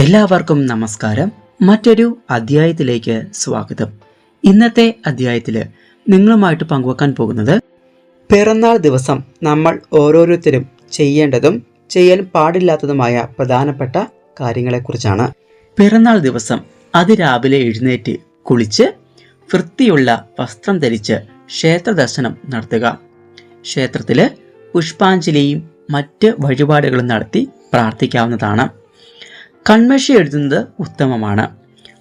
എല്ലാവർക്കും നമസ്കാരം. മറ്റൊരു അധ്യായത്തിലേക്ക് സ്വാഗതം. ഇന്നത്തെ അധ്യായത്തിൽ നിങ്ങളുമായിട്ട് പങ്കുവെക്കാൻ പോകുന്നത് പിറന്നാൾ ദിവസം നമ്മൾ ഓരോരുത്തരും ചെയ്യേണ്ടതും ചെയ്യാൻ പാടില്ലാത്തതുമായ പ്രധാനപ്പെട്ട കാര്യങ്ങളെക്കുറിച്ചാണ്. പിറന്നാൾ ദിവസം അതിരാവിലെ എഴുന്നേറ്റ് കുളിച്ച് വൃത്തിയുള്ള വസ്ത്രം ധരിച്ച് ക്ഷേത്ര ദർശനം നടത്തുക. ക്ഷേത്രത്തിൽ പുഷ്പാഞ്ജലിയും മറ്റ് വഴിപാടുകളും നടത്തി പ്രാർത്ഥിക്കാവുന്നതാണ്. കൺമഷി എഴുതുന്നത് ഉത്തമമാണ്.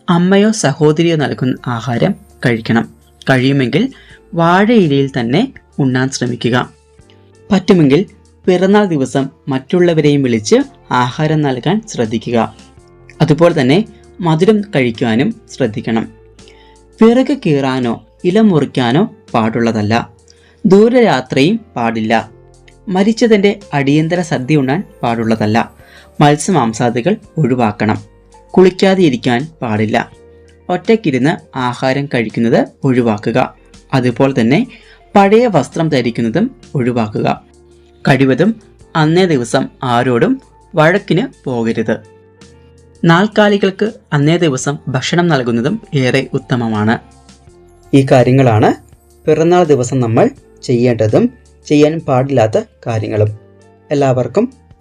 അമ്മയോ സഹോദരിയോ നൽകുന്ന ആഹാരം കഴിക്കണം. കഴിയുമെങ്കിൽ വാഴയിലയിൽ തന്നെ ഉണ്ണാൻ ശ്രമിക്കുക. പറ്റുമെങ്കിൽ പിറന്നാൾ ദിവസം മറ്റുള്ളവരെയും വിളിച്ച് ആഹാരം നൽകാൻ ശ്രദ്ധിക്കുക. അതുപോലെ തന്നെ മധുരം കഴിക്കുവാനും ശ്രദ്ധിക്കണം. വിറക് കീറാനോ ഇല മുറിക്കാനോ പാടുള്ളതല്ല. ദൂരയാത്രയും പാടില്ല. മരിച്ചതിന്റെ അടിയന്തര സദ്യ ഉണ്ണാൻ പാടുള്ളതല്ല. മത്സ്യമാംസാദികൾ ഒഴിവാക്കണം. കുളിക്കാതെ ഇരിക്കാൻ പാടില്ല. ഒറ്റയ്ക്കിരുന്ന് ആഹാരം കഴിക്കുന്നത് ഒഴിവാക്കുക. അതുപോലെ തന്നെ പഴയ വസ്ത്രം ധരിക്കുന്നതും ഒഴിവാക്കുക. കഴിവതും അന്നേ ദിവസം ആരോടും വഴക്കിന് പോകരുത്. നാൽക്കാലികൾക്ക് അന്നേ ദിവസം ഭക്ഷണം നൽകുന്നതും ഏറെ ഉത്തമമാണ്. ഈ കാര്യങ്ങളാണ് പിറന്നാൾ ദിവസം നമ്മൾ ചെയ്യേണ്ടതും ചെയ്യാൻ പാടില്ലാത്ത കാര്യങ്ങളും. എല്ലാവർക്കും